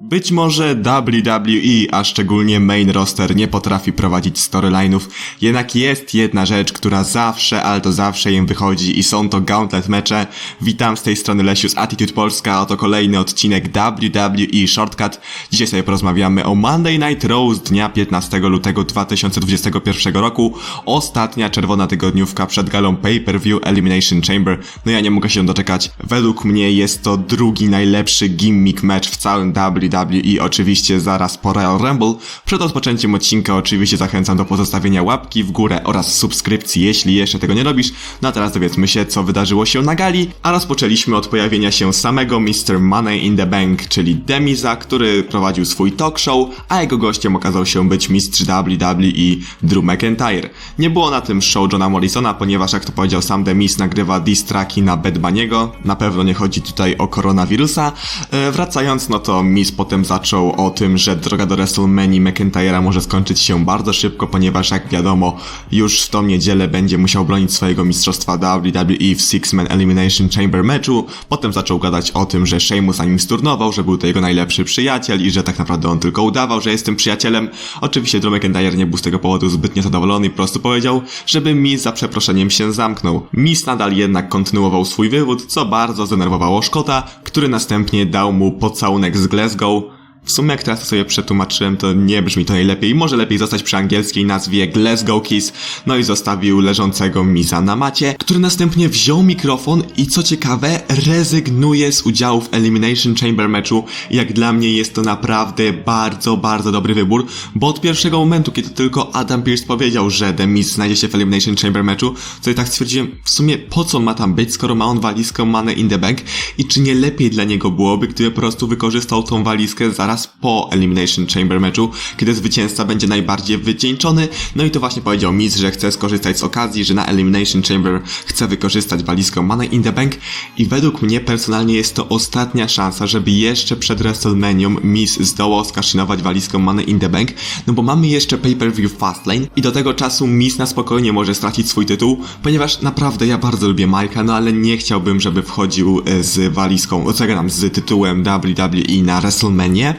Być może WWE, a szczególnie main roster nie potrafi prowadzić storyline'ów, jednak jest jedna rzecz, która zawsze, ale to zawsze im wychodzi i są to gauntlet mecze. Witam z tej strony Lesiu z Attitude Polska, oto kolejny odcinek WWE Shortcut. Dzisiaj sobie porozmawiamy o Monday Night Raw z dnia 15 lutego 2021 roku. Ostatnia czerwona tygodniówka przed galą pay-per-view Elimination Chamber. No ja nie mogę się doczekać. Według mnie jest to drugi najlepszy gimmick match w całym WWE i oczywiście zaraz po Royal Rumble. Przed rozpoczęciem odcinka oczywiście zachęcam do pozostawienia łapki w górę oraz subskrypcji, jeśli jeszcze tego nie robisz. No a teraz dowiedzmy się, co wydarzyło się na gali, a rozpoczęliśmy od pojawienia się samego Mr. Money in the Bank, czyli Demiza, który prowadził swój talk show, a jego gościem okazał się być mistrz WWE Drew McIntyre. Nie było na tym show Johna Morrisona, ponieważ jak to powiedział sam Demis, nagrywa diss tracki na Bad Bunny'ego. Na pewno nie chodzi tutaj o koronawirusa. E, wracając, no to Miz potem zaczął o tym, że droga do WrestleMania McIntyre'a może skończyć się bardzo szybko, ponieważ jak wiadomo, już w tą niedzielę będzie musiał bronić swojego mistrzostwa WWE w Six Man Elimination Chamber meczu. Potem zaczął gadać o tym, że Sheamus na nim sturnował, że był to jego najlepszy przyjaciel i że tak naprawdę on tylko udawał, że jest tym przyjacielem. Oczywiście Drew McIntyre nie był z tego powodu zbytnio zadowolony i po prostu powiedział, żeby Miz za przeproszeniem się zamknął. Miz nadal jednak kontynuował swój wywód, co bardzo zdenerwowało Szkota, który następnie dał mu pocałunek z Glasgow. W sumie jak teraz sobie przetłumaczyłem, to nie brzmi to najlepiej. Może lepiej zostać przy angielskiej nazwie Glasgow Kiss. No i zostawił leżącego Misa na macie, który następnie wziął mikrofon i co ciekawe, rezygnuje z udziału w Elimination Chamber meczu. Jak dla mnie jest to naprawdę bardzo, bardzo dobry wybór, bo od pierwszego momentu, kiedy tylko Adam Pearce powiedział, że The Miz znajdzie się w Elimination Chamber meczu, to i tak stwierdziłem, w sumie po co ma tam być, skoro ma on walizkę Money in the Bank i czy nie lepiej dla niego byłoby, gdyby po prostu wykorzystał tą walizkę zaraz po Elimination Chamber meczu, kiedy zwycięzca będzie najbardziej wycieńczony. No i to właśnie powiedział Miz, że chce skorzystać z okazji, że na Elimination Chamber chce wykorzystać walizkę Money in the Bank i według mnie personalnie jest to ostatnia szansa, żeby jeszcze przed WrestleMania Miz zdołał skaszynować walizkę Money in the Bank, no bo mamy jeszcze pay-per-view Fastlane i do tego czasu Miz na spokojnie może stracić swój tytuł, ponieważ naprawdę ja bardzo lubię Majka, no ale nie chciałbym, żeby wchodził e, z walizką, zagram z tytułem WWE na WrestleMania.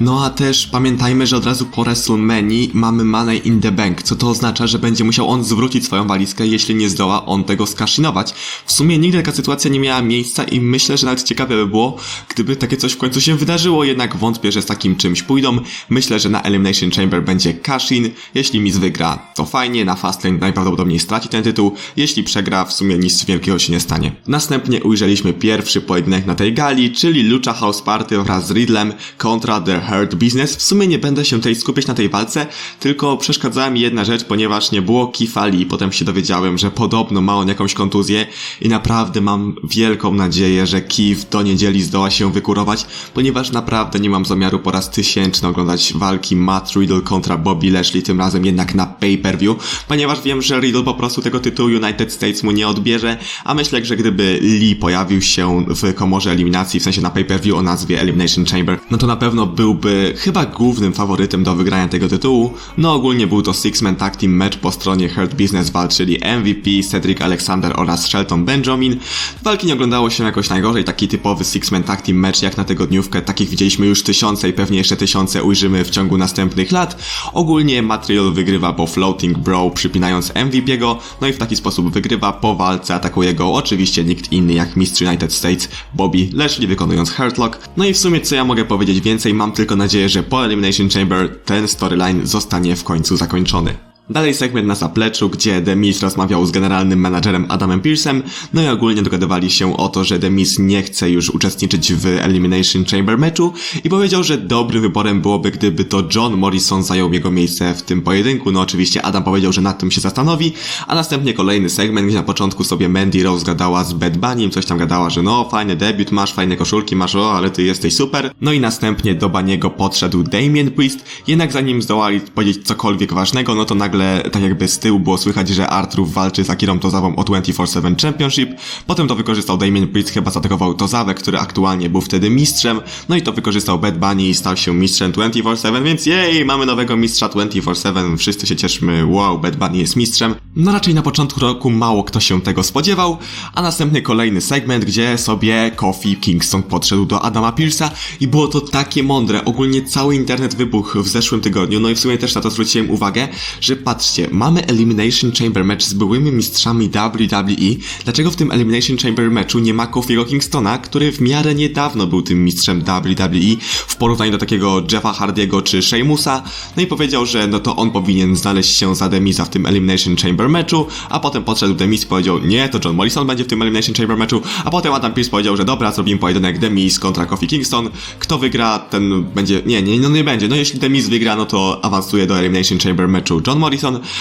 No a też pamiętajmy, że od razu po WrestleMania mamy Money in the Bank, co to oznacza, że będzie musiał on zwrócić swoją walizkę, jeśli nie zdoła on tego skaszynować. W sumie nigdy taka sytuacja nie miała miejsca i myślę, że nawet ciekawe by było, gdyby takie coś w końcu się wydarzyło, jednak wątpię, że z takim czymś pójdą. Myślę, że na Elimination Chamber będzie cash-in. Jeśli Miz wygra, to fajnie, na Fastlane najprawdopodobniej straci ten tytuł. Jeśli przegra, w sumie nic wielkiego się nie stanie. Następnie ujrzeliśmy pierwszy pojedynek na tej gali, czyli Lucha House Party wraz z Riddlem kontra The Hurt Business. W sumie nie będę się tutaj skupiać na tej walce, tylko przeszkadzała mi jedna rzecz, ponieważ nie było Kifali. Potem się dowiedziałem, że podobno ma on jakąś kontuzję i naprawdę mam wielką nadzieję, że Kif do niedzieli zdoła się wykurować, ponieważ naprawdę nie mam zamiaru po raz tysięczny oglądać walki Matt Riddle kontra Bobby Lashley, tym razem jednak na pay-per-view, ponieważ wiem, że Riddle po prostu tego tytułu United States mu nie odbierze, a myślę, że gdyby Lee pojawił się w komorze eliminacji, w sensie na pay-per-view o nazwie Elimination Chamber, no to na pewno byłby chyba głównym faworytem do wygrania tego tytułu. No ogólnie był to Six-Man Tag Team match po stronie Hurt Business walczyli MVP, Cedric Alexander oraz Shelton Benjamin. Walki nie oglądało się jakoś najgorzej, taki typowy Six-Man Tag Team match jak na tygodniówkę, takich widzieliśmy już tysiące i pewnie jeszcze tysiące ujrzymy w ciągu następnych lat. Ogólnie Material wygrywa po Floating Bro, przypinając MVP'ego, no i w taki sposób wygrywa po walce, atakuje go oczywiście nikt inny jak mistrz United States Bobby Lashley wykonując Hurtlock. No i w sumie co ja mogę powiedzieć więcej, mam tylko nadzieję, że po Elimination Chamber ten storyline zostanie w końcu zakończony. Dalej segment na zapleczu, gdzie The Miz rozmawiał z generalnym menadżerem Adamem Pearsem, no i ogólnie dogadywali się o to, że The Miz nie chce już uczestniczyć w Elimination Chamber meczu i powiedział, że dobrym wyborem byłoby, gdyby to John Morrison zajął jego miejsce w tym pojedynku. No oczywiście Adam powiedział, że nad tym się zastanowi, a następnie kolejny segment, gdzie na początku sobie Mandy Rose gadała z Bad Bunnym, coś tam gadała, że no fajny debiut masz, fajne koszulki masz, o ale ty jesteś super. No i następnie do Baniego podszedł Damien Priest, jednak zanim zdołali powiedzieć cokolwiek ważnego, no to nagle nagle tak jakby z tyłu było słychać, że Arthur walczy z Akirą Tozawą o 24-7 Championship. Potem to wykorzystał Damien Priest, chyba zaatakował Tozawę, który aktualnie był wtedy mistrzem. No i to wykorzystał Bad Bunny i stał się mistrzem 24-7, więc jej, mamy nowego mistrza 24-7, wszyscy się cieszmy, wow, Bad Bunny jest mistrzem. No raczej na początku roku mało kto się tego spodziewał, a następny kolejny segment, gdzie sobie Kofi Kingston podszedł do Adama Pearsa i było to takie mądre. Ogólnie cały internet wybuchł w zeszłym tygodniu, no i w sumie też na to zwróciłem uwagę, że patrzcie, mamy Elimination Chamber match z byłymi mistrzami WWE. Dlaczego w tym Elimination Chamber matchu nie ma Kofiego Kingstona, który w miarę niedawno był tym mistrzem WWE w porównaniu do takiego Jeffa Hardiego czy Sheamusa? No i powiedział, że no to on powinien znaleźć się za Demiza w tym Elimination Chamber matchu, a potem podszedł Demis i powiedział, nie, to John Morrison będzie w tym Elimination Chamber matchu, a potem Adam Pearce powiedział, że dobra, zrobimy pojedynek Demis kontra Kofi Kingston. Kto wygra, ten będzie, nie, nie, no nie będzie. No jeśli Demis wygra, no to awansuje do Elimination Chamber matchu John Morrison,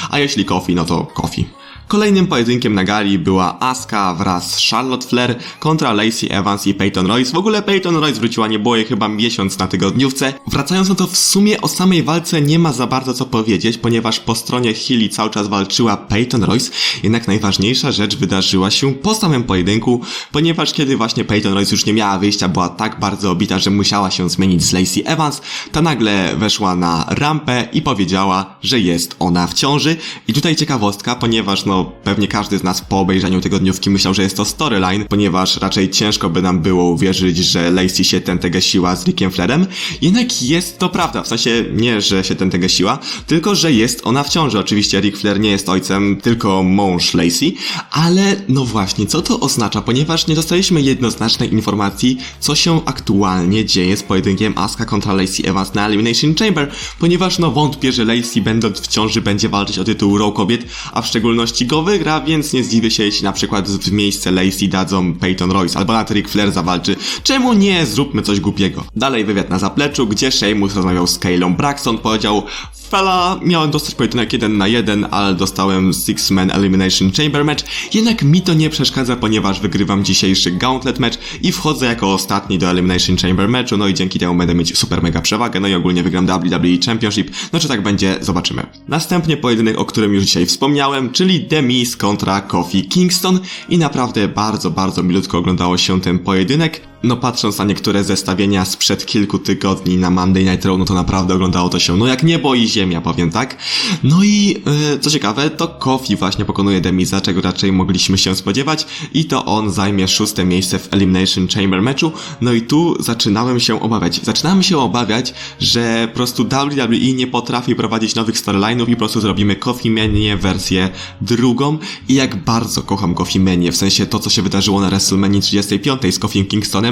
a jeśli Kofi, no to Kofi. Kolejnym pojedynkiem na gali była Asuka wraz z Charlotte Flair kontra Lacey Evans i Peyton Royce. W ogóle Peyton Royce wróciła nie było jej chyba miesiąc na tygodniówce. Wracając no to w sumie o samej walce nie ma za bardzo co powiedzieć, ponieważ po stronie Hilly cały czas walczyła Peyton Royce, jednak najważniejsza rzecz wydarzyła się po samym pojedynku, ponieważ kiedy właśnie Peyton Royce już nie miała wyjścia, była tak bardzo obita, że musiała się zmienić z Lacey Evans, ta nagle weszła na rampę i powiedziała, że jest ona w ciąży. I tutaj ciekawostka, ponieważ no pewnie każdy z nas po obejrzeniu tygodniówki myślał, że jest to storyline, ponieważ raczej ciężko by nam było uwierzyć, że Lacey się tętegesiła z Rickiem Flairem. Jednak jest to prawda, w sensie nie, że się tętegesiła, tylko że jest ona w ciąży. Oczywiście Rick Flair nie jest ojcem, tylko mąż Lacey, ale no właśnie, co to oznacza? Ponieważ nie dostaliśmy jednoznacznej informacji, co się aktualnie dzieje z pojedynkiem Asuka kontra Lacey Evans na Elimination Chamber, ponieważ no wątpię, że Lacey będąc w ciąży będzie walczyć o tytuł Raw kobiet, a w szczególności go wygra, więc nie zdziwię się, jeśli na przykład w miejsce Lacey dadzą Peyton Royce albo na Ric Flair zawalczy. Czemu nie? Zróbmy coś głupiego. Dalej wywiad na zapleczu, gdzie Sheamus rozmawiał z Kaylą Braxton, powiedział Fela, miałem dostać pojedynek 1 na 1, ale dostałem Six Man Elimination Chamber Match, jednak mi to nie przeszkadza, ponieważ wygrywam dzisiejszy Gauntlet Match i wchodzę jako ostatni do Elimination Chamber Matchu, no i dzięki temu będę mieć super mega przewagę, no i ogólnie wygram WWE Championship, no czy tak będzie, zobaczymy. Następnie pojedynek, o którym już dzisiaj wspomniałem, czyli The Miz kontra Kofi Kingston. I naprawdę bardzo, bardzo milutko oglądało się ten pojedynek. No patrząc na niektóre zestawienia sprzed kilku tygodni na Monday Night Raw, no to naprawdę oglądało to się, no jak niebo i ziemia, powiem tak. No i yy, co ciekawe, to Kofi właśnie pokonuje Demiza, czego raczej mogliśmy się spodziewać i to on zajmie szóste miejsce w Elimination Chamber meczu. No i tu zaczynałem się obawiać. Zaczynałem się obawiać, że po prostu WWE nie potrafi prowadzić nowych storyline'ów i po prostu zrobimy Kofi Mania wersję drugą i jak bardzo kocham Kofi Mania, w sensie to, co się wydarzyło na WrestleMania 35 z Kofi Kingstonem,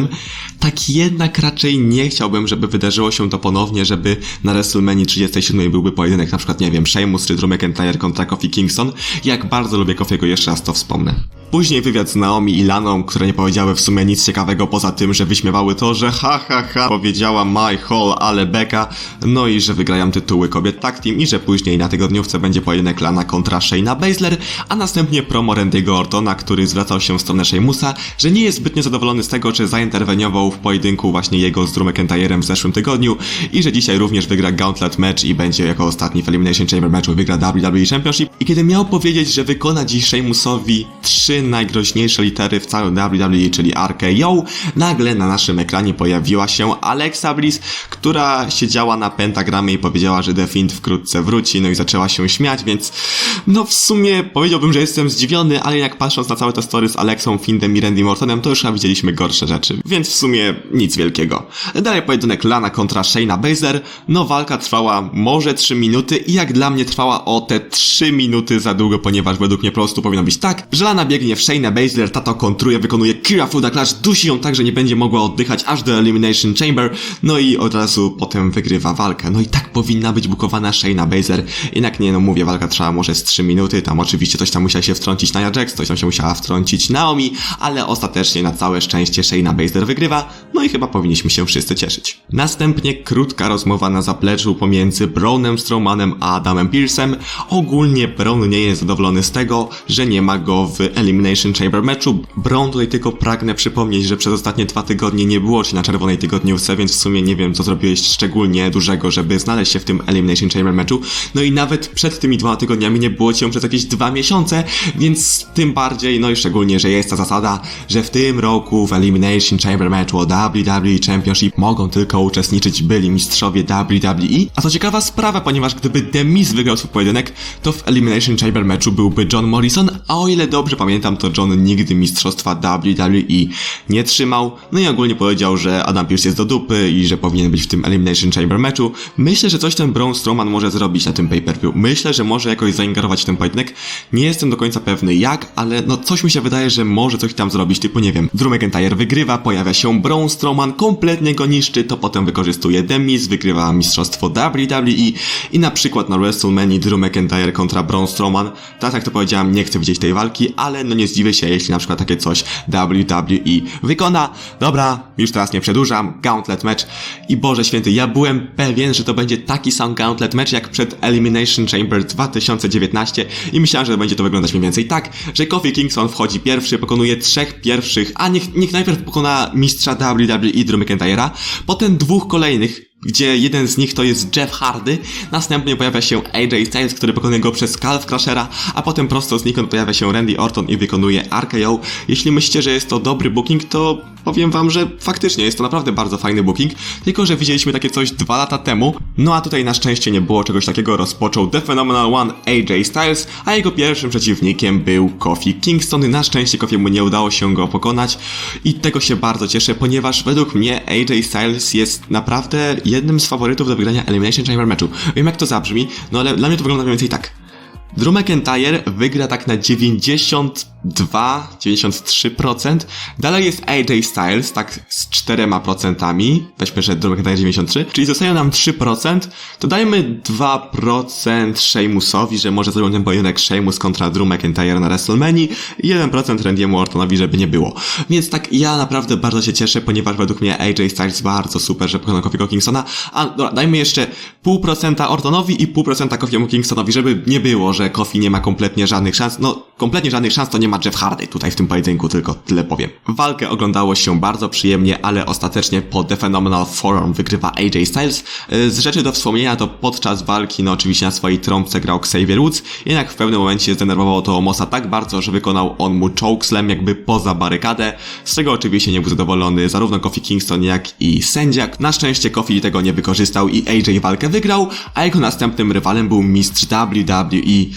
tak jednak raczej nie chciałbym, żeby wydarzyło się to ponownie, żeby na WrestleMania 37 byłby pojedynek, na przykład, nie wiem, Sheamus czy Drew McIntyre kontra Kofi Kingston. Jak bardzo lubię Kofiego, jeszcze raz to wspomnę. Później wywiad z Naomi i Laną, które nie powiedziały w sumie nic ciekawego poza tym, że wyśmiewały to, że ha ha ha powiedziała My Hall, ale Becca, no i że wygrają tytuły kobiet tag team i że później na tygodniówce będzie pojedynek Lana kontra Shayna Baszler, a następnie promo Randy'ego Ortona, który zwracał się w stronę Sheamusa, że nie jest zbytnio zadowolony z tego, że zainterweniował w pojedynku właśnie jego z Drew McIntyrem w zeszłym tygodniu i że dzisiaj również wygra Gauntlet match i będzie jako ostatni w Elimination Chamber matchu wygra WWE Championship. I kiedy miał powiedzieć, że wykona dziś Sheamusowi trzy najgroźniejsze litery w całym WWE, czyli RKO, nagle na naszym ekranie pojawiła się Alexa Bliss, która siedziała na pentagramie i powiedziała, że The Fiend wkrótce wróci, no i zaczęła się śmiać, więc no w sumie powiedziałbym, że jestem zdziwiony, ale jak patrząc na całe te story z Alexą, Findem i Randy Mortonem, to już chyba widzieliśmy gorsze rzeczy, więc w sumie nic wielkiego. Dalej pojedynek Lana kontra Shayna Baszler, no walka trwała może 3 minuty i jak dla mnie trwała o te 3 minuty za długo, ponieważ według mnie po prostu powinno być tak, że Lana biegnie w Shayna Baszler, tato kontruje, wykonuje Kira Fuda Clash, dusi ją tak, że nie będzie mogła oddychać aż do Elimination Chamber, no i od razu potem wygrywa walkę. No i tak powinna być bukowana Shayna Baszler, jednak nie, no mówię, walka trwała może z 3 minuty, tam oczywiście coś tam musiała się wtrącić Nia Jax, coś tam się musiała wtrącić Naomi, ale ostatecznie na całe szczęście Shayna Baszler wygrywa, no i chyba powinniśmy się wszyscy cieszyć. Następnie krótka rozmowa na zapleczu pomiędzy Brownem Strowmanem a Adamem Pearsem. Ogólnie Brown nie jest zadowolony z tego, że nie ma go w Elimination Chamber meczu. Brown tutaj tylko pragnę przypomnieć, że przez ostatnie dwa tygodnie nie było ci na czerwonej tygodniówce, więc w sumie nie wiem co zrobiłeś szczególnie dużego, żeby znaleźć się w tym Elimination Chamber meczu. No i nawet przed tymi dwoma tygodniami nie było cię przez jakieś dwa miesiące, więc tym bardziej, no i szczególnie, że jest ta zasada, że w tym roku w Elimination Chamber meczu o WWE Championship mogą tylko uczestniczyć byli mistrzowie WWE. A to ciekawa sprawa, ponieważ gdyby The Miz wygrał swój pojedynek, to w Elimination Chamber meczu byłby John Morrison, a o ile dobrze pamiętam, to John nigdy mistrzostwa WWE nie trzymał. No i ogólnie powiedział, że Adam Pearce jest do dupy i że powinien być w tym Elimination Chamber meczu. Myślę, że coś ten Braun Strowman może zrobić na tym pay-per-view. Myślę, że może jakoś zaingerować w ten pojedynek. Nie jestem do końca pewny jak, ale no coś mi się wydaje, że może coś tam zrobić, typu nie wiem. Drew McIntyre wygrywa, pojawia się Braun Strowman, kompletnie go niszczy, to potem wykorzystuje Demis, wygrywa mistrzostwo WWE i na przykład na WrestleMania Drew McIntyre kontra Braun Strowman. Tak jak to powiedziałem, nie chcę widzieć tej walki, ale no nie zdziwię się, jeśli na przykład takie coś WWE wykona. Dobra, już teraz nie przedłużam, Gauntlet match i Boże Święty, ja byłem pewien, że to będzie taki sam Gauntlet match jak przed Elimination Chamber 2019 i myślałem, że będzie to wyglądać mniej więcej tak, że Kofi Kingston wchodzi pierwszy, pokonuje trzech pierwszych, a niech, niech najpierw pokona mistrza WWE Drew McIntyre'a, potem dwóch kolejnych, gdzie jeden z nich to jest Jeff Hardy, następnie pojawia się AJ Styles, który pokonuje go przez Calf Crushera, a potem prosto znikąd pojawia się Randy Orton i wykonuje RKO. Jeśli myślicie, że jest to dobry booking, to powiem wam, że faktycznie jest to naprawdę bardzo fajny booking, tylko że widzieliśmy takie coś dwa lata temu, no a tutaj na szczęście nie było czegoś takiego, rozpoczął The Phenomenal One AJ Styles, a jego pierwszym przeciwnikiem był Kofi Kingston. Na szczęście Kofiemu nie udało się go pokonać i tego się bardzo cieszę, ponieważ według mnie AJ Styles jest naprawdę jednym z faworytów do wygrania Elimination Chamber meczu. Wiem jak to zabrzmi, no ale dla mnie to wygląda mniej więcej tak. Drew McIntyre wygra tak na 92-93%. Dalej jest AJ Styles, tak z 4%. Weźmy, że Drew McIntyre 93%. Czyli zostają nam 3%. To dajmy 2% Sheamusowi, że może zrobią ten pojedynek Sheamus kontra Drew McIntyre na WrestleMania i 1% Randy'emu Ortonowi, żeby nie było. Więc tak, ja naprawdę bardzo się cieszę, ponieważ według mnie AJ Styles bardzo super, że pokonał Kofiego Kingsona. A dobra, dajmy jeszcze 0,5% Ortonowi i 0,5% Kofiemu Kingstonowi, żeby nie było, że Kofi nie ma kompletnie żadnych szans. No, kompletnie żadnych szans to nie ma Jeff Hardy tutaj w tym pojedynku, tylko tyle powiem. Walkę oglądało się bardzo przyjemnie, ale ostatecznie po The Phenomenal Forum wygrywa AJ Styles. Yy, Z rzeczy do wspomnienia to podczas walki, no oczywiście na swojej trąbce grał Xavier Woods, jednak w pewnym momencie zdenerwowało to Mosa tak bardzo, że wykonał on mu chokeslam jakby poza barykadę, z czego oczywiście nie był zadowolony zarówno Kofi Kingston jak i sędzia. Na szczęście Kofi tego nie wykorzystał i AJ walkę wygrał, a jego następnym rywalem był mistrz WWE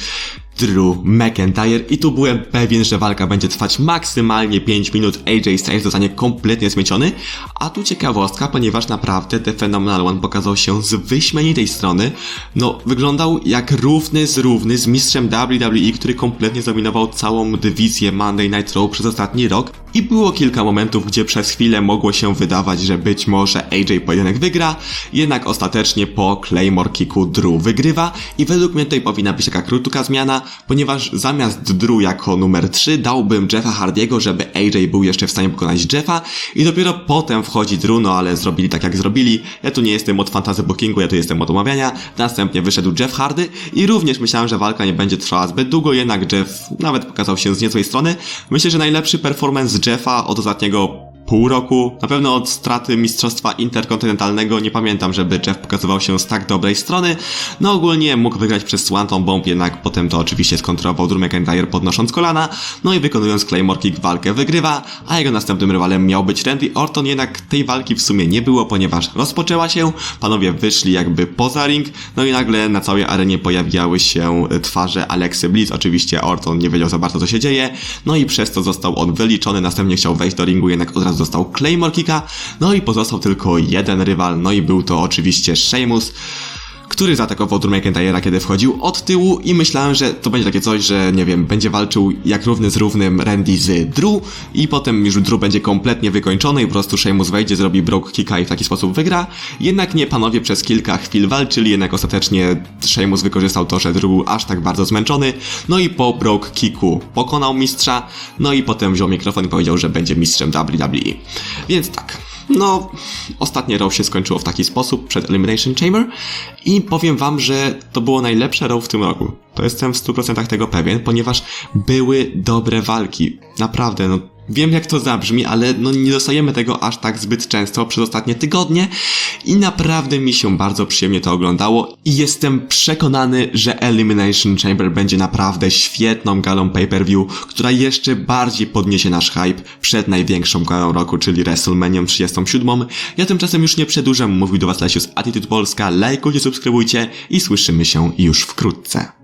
Drew McIntyre i tu byłem pewien, że walka będzie trwać maksymalnie 5 minut, AJ Styles zostanie kompletnie zmieciony, a tu ciekawostka, ponieważ naprawdę The Phenomenal One pokazał się z wyśmienitej strony, no wyglądał jak równy z równy z mistrzem WWE, który kompletnie zdominował całą dywizję Monday Night Raw przez ostatni rok i było kilka momentów, gdzie przez chwilę mogło się wydawać, że być może AJ pojedynek wygra, jednak ostatecznie po Claymore Kicku Drew wygrywa i według mnie tutaj powinna być taka krótka zmiana, ponieważ zamiast Drew jako numer 3 dałbym Jeffa Hardiego, żeby AJ był jeszcze w stanie pokonać Jeffa i dopiero potem wchodzi Drew, no ale zrobili tak jak zrobili. Ja tu nie jestem od fantasy bookingu, ja tu jestem od omawiania. Następnie wyszedł Jeff Hardy i również myślałem, że walka nie będzie trwała zbyt długo, jednak Jeff nawet pokazał się z niezłej strony. Myślę, że najlepszy performance Jeffa od ostatniego pół roku. Na pewno od straty mistrzostwa interkontynentalnego nie pamiętam, żeby Jeff pokazywał się z tak dobrej strony. No ogólnie mógł wygrać przez Swanton Bomb, jednak potem to oczywiście skontrolował Drew McIntyre podnosząc kolana, no i wykonując Claymore Kick walkę wygrywa, a jego następnym rywalem miał być Randy Orton, jednak tej walki w sumie nie było, ponieważ rozpoczęła się, panowie wyszli jakby poza ring, no i nagle na całej arenie pojawiały się twarze Alexy Bliss, oczywiście Orton nie wiedział za bardzo co się dzieje, no i przez to został on wyliczony, następnie chciał wejść do ringu, jednak od razu dostał Claymore Kicka, no i pozostał tylko jeden rywal, no i był to oczywiście Sheamus, który zaatakował Drew McIntyre'a, kiedy wchodził od tyłu i myślałem, że to będzie takie coś, że nie wiem, będzie walczył jak równy z równym Randy z Drew i potem już Drew będzie kompletnie wykończony i po prostu Sheamus wejdzie, zrobi broke kicka i w taki sposób wygra. Jednak nie, panowie przez kilka chwil walczyli, jednak ostatecznie Sheamus wykorzystał to, że Drew aż tak bardzo zmęczony, no i po broke kicku pokonał mistrza, no i potem wziął mikrofon i powiedział, że będzie mistrzem WWE. Więc tak, No, ostatnie row się skończyło w taki sposób przed Elimination Chamber i powiem wam, że to było najlepsze row w tym roku. To jestem w 100% tego pewien, ponieważ były dobre walki. Naprawdę, no Wiem jak to zabrzmi, ale no nie dostajemy tego aż tak zbyt często przez ostatnie tygodnie i naprawdę mi się bardzo przyjemnie to oglądało i jestem przekonany, że Elimination Chamber będzie naprawdę świetną galą pay-per-view, która jeszcze bardziej podniesie nasz hype przed największą galą roku, czyli WrestleMania 37. Ja tymczasem już nie przedłużam, mówił do was Lesiu z Attitude Polska, lajkujcie, subskrybujcie i słyszymy się już wkrótce.